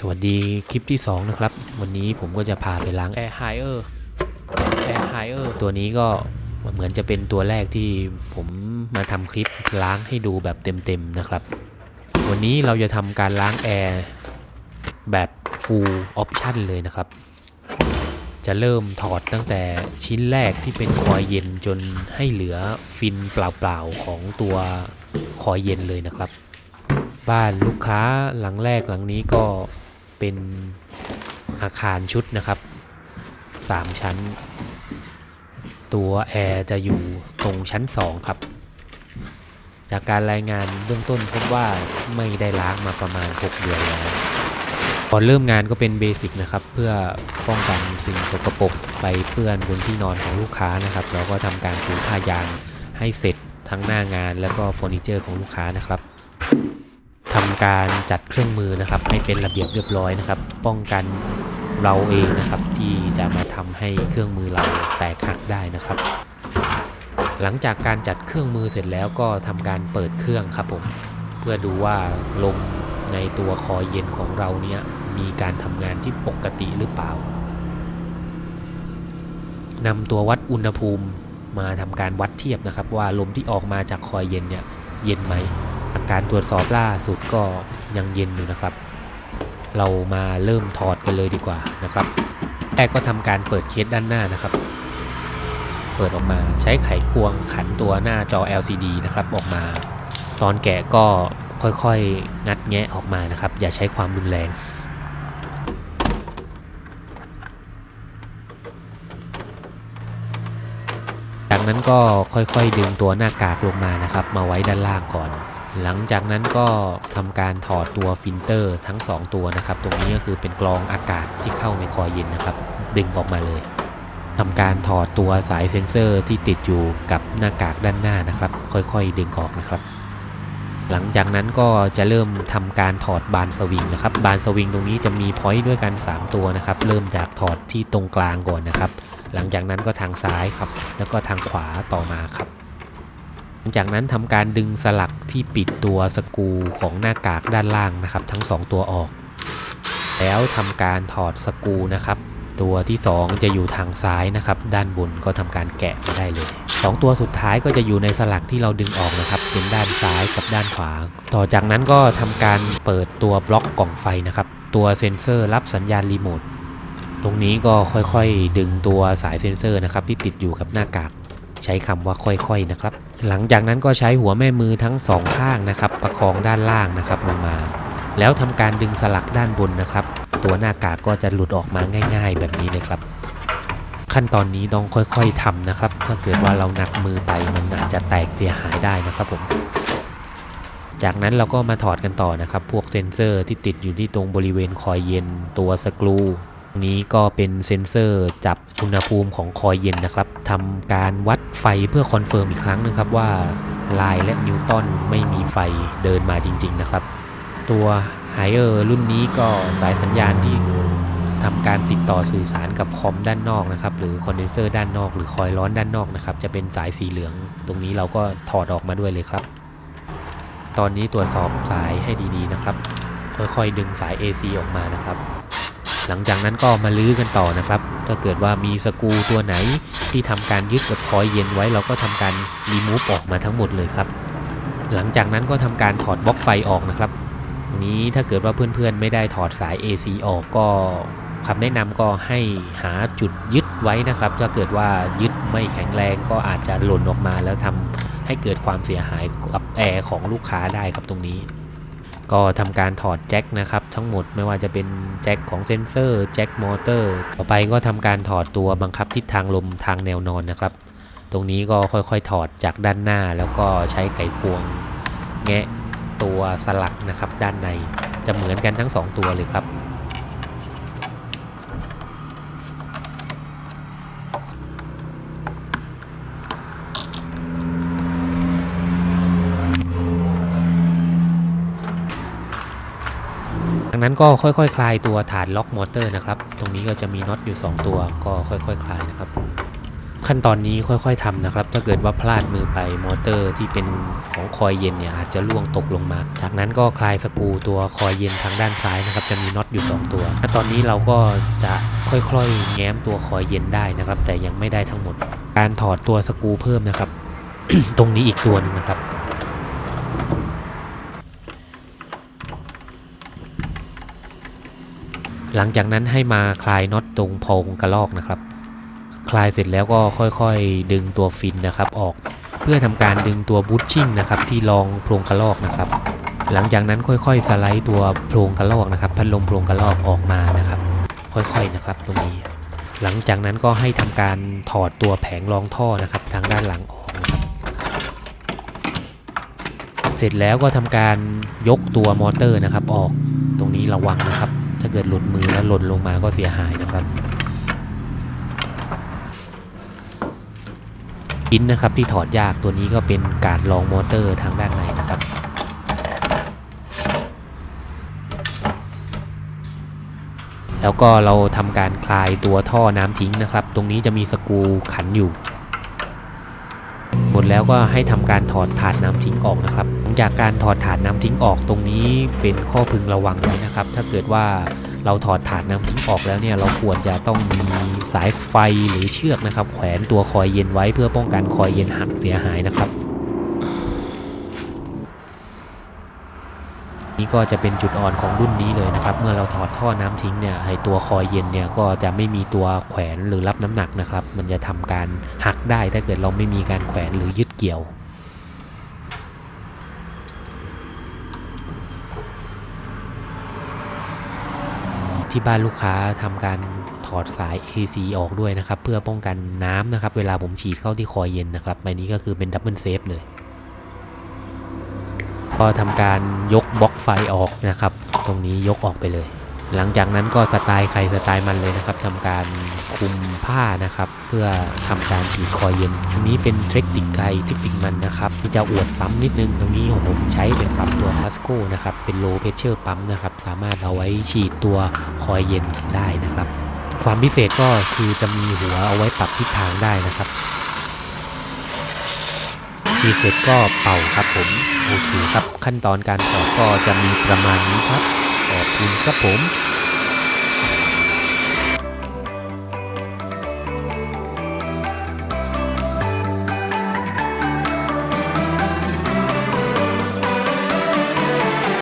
สวัสดีคลิปที่ 2 นะครับ วันนี้ผมก็จะพาไปล้าง Air Hire Air Hire ตัวนี้ก็เหมือนจะเป็นตัวแรกที่ผมมาทำคลิปล้างให้ดูแบบเต็มๆนะครับ วันนี้เราจะทำการล้างแอร์แบบ Full Option เลยนะครับ จะเริ่มถอดตั้งแต่ชิ้นแรกที่เป็นคอยเย็นจนให้เหลือฟินเปล่าๆของตัวคอยเย็นเลยนะครับ บ้านลูกค้าหลังแรกหลังนี้ก็เป็นอาคารชุดนะครับ 3 ชั้น ตัวแอร์จะอยู่ตรงชั้น 2 ครับ จากการรายงานเบื้องต้นพบว่าไม่ได้ล้างมาประมาณ 6 เดือนแล้วก่อนเริ่มงานก็เป็นเบสิกนะครับ เพื่อป้องกันสิ่งสกปรกไปเปื้อนบนที่นอนของลูกค้านะครับแล้วก็ทำการปูผ้ายางให้เสร็จทั้งหน้างานแล้วก็เฟอร์นิเจอร์ของลูกค้านะครับ ทำการจัดเครื่องมือนะครับ ให้เป็นระเบียบเรียบร้อยนะครับ ป้องกันเราเองนะครับ ที่จะมาทำให้เครื่องมือเราแตกหักได้นะครับ หลังจากการจัดเครื่องมือเสร็จแล้วก็ทำการเปิดเครื่องครับผมเพื่อดูว่าลมในตัวคอยเย็นของเราเนี่ยมีการทำงานที่ปกติหรือเปล่านำตัววัดอุณหภูมิมาทำการวัดเทียบนะครับ ว่าลมที่ออกมาจากคอยเย็นเนี่ยเย็นไหม การตรวจสอบล่าสุดก็ยังเย็นอยู่นะครับ เรามาเริ่มถอดกันเลยดีกว่านะครับแรกก็ทำการเปิดเคสด้านหน้านะครับ เปิดออกมาใช้ไขควงขันตัวหน้าจอ LCD นะครับออกมา ตอนแกะก็ค่อยๆ งัดแงะออกมานะครับ อย่าใช้ความรุนแรงจากนั้นก็ค่อยๆดึงตัวหน้ากากลงมานะครับ มาไว้ด้านล่างก่อน หลังจากนั้นก็ทำการถอดตัวฟิลเตอร์ทั้ง 2 ตัวนะครับ ตรงนี้ก็คือเป็นกรองอากาศที่เข้าในคอยเย็นนะครับ ดึงออกมาเลยทำการถอดตัวสายเซ็นเซอร์ที่ติดอยู่กับหน้ากากด้านหน้านะครับ ค่อยๆ ดึงออกนะครับ หลังจากนั้นก็จะเริ่มทำการถอดบานสวิงนะครับ บานสวิงตรงนี้จะมีพอยต์ด้วยกัน 3 ตัวนะครับ เริ่มจากถอดที่ตรงกลางก่อนนะครับ หลังจากนั้นก็ทางซ้ายครับ แล้วก็ทางขวาต่อมาครับ ลังจากนั้นทำการดึงสลักที่ปิดตัวสกูของหน้ากากด้านล่างนะครับ ทั้ง 2 ตัวออก แล้วทำการถอดสกูนะครับ ตัวที่ 2 จะอยู่ทางซ้ายนะครับ ด้านบนก็ทำการแกะมาได้เลย 2 ตัวสุดท้ายก็จะอยู่ในสลักที่เราดึงออกนะครับ เป็นด้านซ้ายกับด้านขวา ต่อจากนั้นก็ทำการเปิดตัวบล็อกกล่องไฟนะครับ ตัวเซ็นเซอร์รับสัญญาณรีโมทตรงนี้ก็ค่อยๆ ดึงตัวสายเซ็นเซอร์นะครับที่ติดอยู่กับหน้ากาก ใช้คำว่าค่อยๆนะครับ หลังจากนั้นก็ใช้หัวแม่มือทั้งสองข้างนะครับ ประคองด้านล่างนะครับลงมา แล้วทำการดึงสลักด้านบนนะครับ ตัวหน้ากากก็จะหลุดออกมาง่าย ๆ แบบนี้เลยครับ ขั้นตอนนี้ต้องค่อยๆทำนะครับ ถ้าเกิดว่าเราหนักมือไปมันอาจจะแตกเสียหายได้นะครับผมจากนั้นเราก็มาถอดกันต่อนะครับ พวกเซ็นเซอร์ที่ติดอยู่ที่ตรงบริเวณคอยเย็น ตัวสกรู นี้ก็เป็นเซ็นเซอร์จับอุณหภูมิของคอยเย็นนะครับทำการวัดไฟเพื่อคอนเฟิร์มอีกครั้งนึงครับว่าลายและนิวตันไม่มีไฟเดินมาจริง ๆ นะครับ ตัวไฮเออร์รุ่นนี้ก็สายสัญญาณที่ทำการติดต่อสื่อสารกับคอมด้านนอกนะครับหรือคอนเดนเซอร์ด้านนอกหรือคอยร้อนด้านนอกนะครับจะเป็นสายสีเหลือง ตรงนี้เราก็ถอดออกมาด้วยเลยครับ ตอนนี้ตรวจสอบสายให้ดีๆนะครับค่อยๆดึงสาย AC ออกมานะครับ หลังจากนั้นก็มาลื้อกันต่อนะครับ ถ้าเกิดว่ามีสกูตัวไหนที่ทำการยึดกับคอยเย็นไว้เราก็ทำการรีมูฟออกมาทั้งหมดเลยครับ หลังจากนั้นก็ทำการถอดบล็อกไฟออกนะครับนนี้ถ้าเกิดว่าเพื่อนๆไม่ได้ถอดสาย AC ออกก็คำแนะนำก็ให้หาจุดยึดไว้นะครับ ถ้าเกิดว่ายึดไม่แข็งแรงก็อาจจะหล่นออกมาแล้วทำให้เกิดความเสียหายกับแอร์ของลูกค้าได้ครับตรงนี้ ก็ทำการถอดแจ็คนะครับทั้งหมดไม่ว่าจะเป็นแจ็คของเซนเซอร์แจ็คมอเตอร์ ต่อไปก็ทำการถอดตัวบังคับทิศทางลมทางแนวนอนนะครับ ตรงนี้ก็ค่อยๆถอดจากด้านหน้าแล้วก็ใช้ไขควงแงะตัวสลักนะครับด้านในจะเหมือนกันทั้ง 2 ตัวเลยครับ นั้นก็ค่อยๆคคลายตัวฐานล็อกมอเตอร์นะครับ ตรงนี้ก็จะมีน็อตอยู่ 2 ตัว ก็ค่อยๆคคลายนะครับ ขั้นตอนนี้ค่อยๆทำนะครับ ถ้าเกิดว่าพลาดมือไปมอเตอร์ที่เป็นของคอยเย็นเนี่ยอาจจะล่วงตกลงมา จากนั้นก็คลายสกูตัวคอยเย็นทางด้านซ้ายนะครับ จะมีน็อตอยู่ 2 ตัวตอนนี้เราก็จะค่อยๆ แง้มตัวคอยเย็นได้นะครับ แต่ยังไม่ได้ทั้งหมด การถอดตัวสกูเพิ่มนะครับ ตรงนี้อีกตัวหนึ่งนะครับ หลังจากนั้นให้มาคลายน็อตตรงโพรงกระลอกนะครับ คลายเสร็จแล้วก็ค่อยๆ ดึงตัวฟินนะครับออกเพื่อทำการดึงตัวบูทชิ่งนะครับที่รองโพรงกระลอกนะครับ หลังจากนั้นค่อยๆ สไลด์ตัวโพรงกระลอกนะครับ พัดลมโพรงกระลอกออกมานะครับ ค่อยๆนะครับตรงนี้ หลังจากนั้นก็ให้ทำการถอดตัวแผงรองท่อนะครับ ทางด้านหลังออกนะครับเสร็จแล้วก็ทำการยกตัวมอเตอร์นะครับ ออกตรงนี้ระวังนะครับ ถ้าเกิดหลุดมือแล้วหล่นลงมาก็เสียหายนะครับชิ้นนะครับที่ถอดยากตัวนี้ก็เป็นการรองมอเตอร์ทางด้านในนะครับ แล้วก็เราทำการคลายตัวท่อน้ำทิ้งนะครับ ตรงนี้จะมีสกูขันอยู่ หมดแล้วก็ให้ทำการถอดถาดน้ำทิ้งออกนะครับ จากการถอดถาดน้ำทิ้งออกตรงนี้เป็นข้อพึงระวังไว้นะครับ ถ้าเกิดว่าเราถอดถาดน้ำทิ้งออกแล้วเนี่ยเราควรจะต้องมีสายไฟหรือเชือกนะครับ แขวนตัวคอยเย็นไว้เพื่อป้องกันคอยเย็นหักเสียหายนะครับ นี่ก็จะเป็นจุดอ่อนของรุ่นนี้เลยนะครับ เมื่อเราถอดท่อน้ำทิ้งเนี่ยไอตัวคอยเย็นเนี่ยก็จะไม่มีตัวแขวนหรือรับน้ำหนักนะครับ มันจะทำการหักได้ถ้าเกิดเราไม่มีการแขวนหรือยึดเกี่ยว ที่บ้านลูกค้าทำการถอดสาย AC ออกด้วยนะครับ เพื่อป้องกันน้ำนะครับ เวลาผมฉีดเข้าที่คอยเย็นนะครับใบนี้ก็คือเป็นดับเบิลเซฟเลยก็ทำการยกบล็อกไฟออกนะครับ ตรงนี้ยกออกไปเลย หลังจากนั้นก็สไตล์ใครสไตล์มันเลยนะครับทำการคุมผ้านะครับ เพื่อทำการฉีดคอยเย็น อันนี้เป็นเทคนิคใครเทคนิคมันนะครับที่จะอวดปั๊มนิดนึง ตรงนี้ของผมใช้เป็นปั๊มตัวทัสโก้นะครับเป็นโลเพชเชอร์ปั๊มนะครับ สามารถเอาไว้ฉีดตัวคอยเย็นได้นะครับ ความพิเศษก็คือจะมีหัวเอาไว้ปรับทิศทางได้นะครับฉีดเสร็จก็เป่าครับผมโอเคครับ ขั้นตอนการถอดก็จะมีประมาณนี้ครับ คุณครับผม